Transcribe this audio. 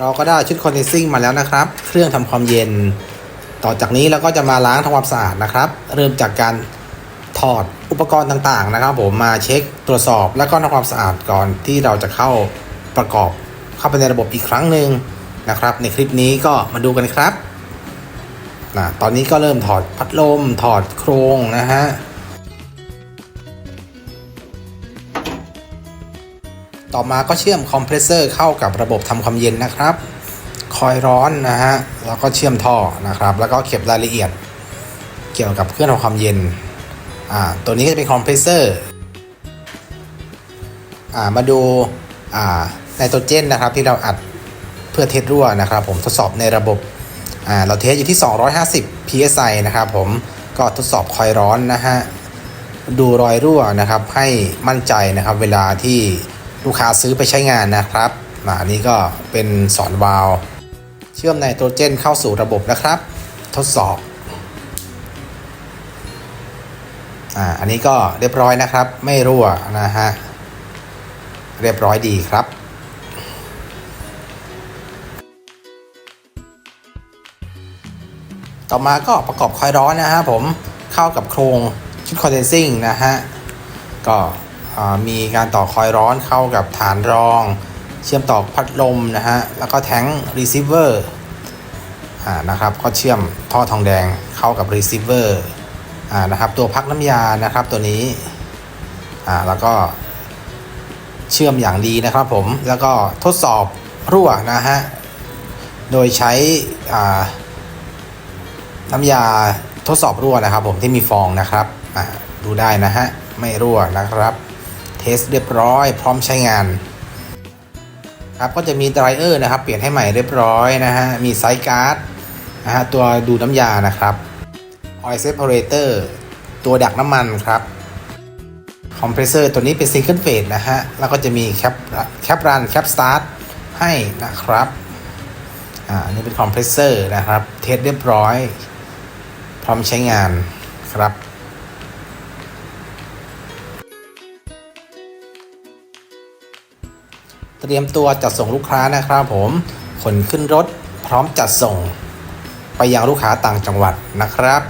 เราก็ได้ชุดคอนเดนซิ่งมาแล้วนะครับ เครื่องทำความเย็น ต่อจากนี้เราก็จะมาล้างทำความสะอาดนะครับ เริ่มจากการถอดอุปกรณ์ต่างๆนะครับ ผมมาเช็คตรวจสอบแล้วก็ทำความสะอาดก่อนที่เราจะเข้าประกอบเข้าไปในระบบอีกครั้งหนึ่งนะครับ ในคลิปนี้ก็มาดูกันครับนะตอนนี้ก็เริ่มถอดพัดลมถอดโครงนะฮะ ต่อมาก็เชื่อมคอมเพรสเซอร์เข้ากับระบบทำความเย็นนะครับ คอยร้อนนะฮะ แล้วก็เชื่อมท่อนะครับ แล้วก็เก็บรายละเอียด เกี่ยวกับเครื่องทำความเย็น อ่า ตัวนี้ก็จะเป็นคอมเพรสเซอร์ อ่า มาดู อ่า ไนโตรเจนนะครับที่เราอัดเพื่อเทสรั่วนะครับ ผมทดสอบในระบบ อ่า เราเทสอยู่ที่ 250 psi นะครับผม ก็ทดสอบคอยร้อนนะฮะ ดูรอยรั่วนะครับ ให้มั่นใจนะครับ เวลาที่ ลูกค้าซื้อไปใช้งานนะครับอ่าอันนี้ก็เป็นสอนวาล์วเชื่อมไนโตรเจนเข้าสู่ระบบนะครับ ทดสอบอ่าอันนี้ก็เรียบร้อยนะครับ ไม่รั่วนะฮะ เรียบร้อยดีครับต่อมาก็ประกอบคอยร้อนนะฮะผมเข้ากับโครงชุดคอนเดนซิ่งนะฮะ ก็ มีการต่อคอยร้อนเข้ากับฐานรอง เชื่อมต่อพัดลมนะฮะ แล้วก็แท้งรีเซิเวอร์นะครับ ก็เชื่อมท่อทองแดงเข้ากับรีเซิเวอร์นะครับ ตัวพักน้ำยานะครับตัวนี้ แล้วก็เชื่อมอย่างดีนะครับผม แล้วก็ทดสอบรั่วนะฮะ โดยใช้น้ำยาทดสอบรั่วนะครับผมที่มีฟองนะครับ ดูได้นะฮะ ไม่รั่วนะครับ เทสเรียบร้อย พร้อมใช้งานครับก็จะมีไดรเออร์นะครับ เปลี่ยนให้ใหม่เรียบร้อยนะฮะ มีไซส์การ์ดนะฮะตัวดูน้ำยานะครับออยเซปเปอเรเตอร์ตัวดักน้ำมันครับคอมเพรสเซอร์ตัวนี้เป็นซิงเกิลเฟสนะฮะ แล้วก็จะมีแคปแคปรันแคปสตาร์ทให้นะครับอ่าอันนี่เป็นคอมเพรสเซอร์นะครับ เทสเรียบร้อย พร้อมใช้งานครับ เตรียมตัวจัดส่งลูกค้านะครับผมขนขึ้นรถพร้อมจัดส่ง ไปยังลูกค้าต่างจังหวัดนะครับ